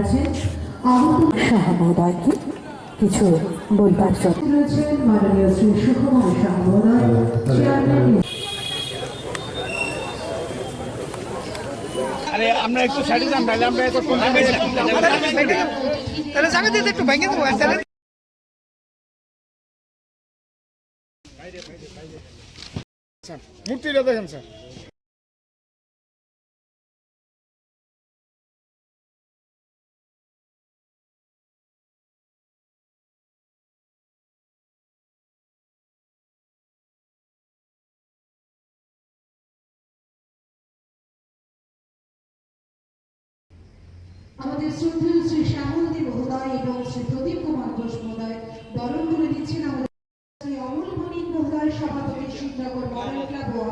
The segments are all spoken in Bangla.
আছেন মহোদয়কে কিছু বলবার জন্য। রয়েছেন মাননীয় শ্রী সুকুমার শাহ মহোদয় আরে আমরা একটু সাইডে যান তাহলে আমরা এত কোন তাহলে একটু ভেঙে দেবো তাহলে মূর্তিটা দেখেন স্যার। আমাদের শ্রদ্ধেয় শ্রী শ্যামলদী মহোদয় এবং শ্রী প্রদীপ কুমার ঘোষ মহোদয় বরণ করে দিচ্ছেন আমাদের শ্রী অমল ভণিক মহোদয় সভাপতি শিবনগর মডেল ক্লাব ও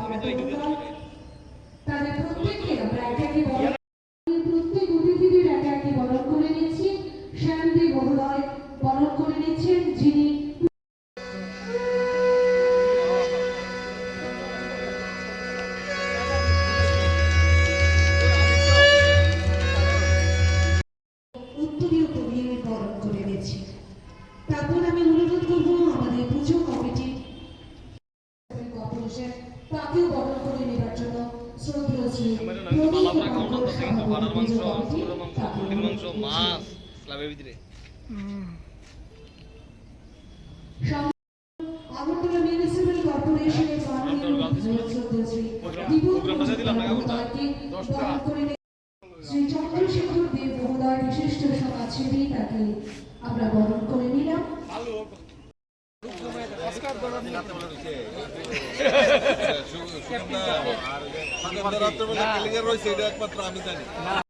তাদের প্রত্যেককে আমরা একে একে বরণ প্রত্যেক অতিথিদের বরণ করে নিচ্ছি। শ্যামদী মহোদয় বরণ করে নিচ্ছেন তারপর আমি অনুরোধ করব আমাদের পুজো কমিটি কর্পোরেশন তাকেও বরণ করে নেবার জন্য শ্রদ্ধেয় শ্রী সভাপতি পুজো কমিটি আগরতলা মিউনিসিপ্যাল কর্পোরেশনের শ্রদ্ধেয় শ্রী দীপক বরণ করে শ্রী চন্দ্রশেখর দেব মহোদয় বিশিষ্ট সমাজসেবী তাকে আমরা বরণ করে নিলাম। রাত্রে বেলা রয়েছে এটা একমাত্র আমি জানি।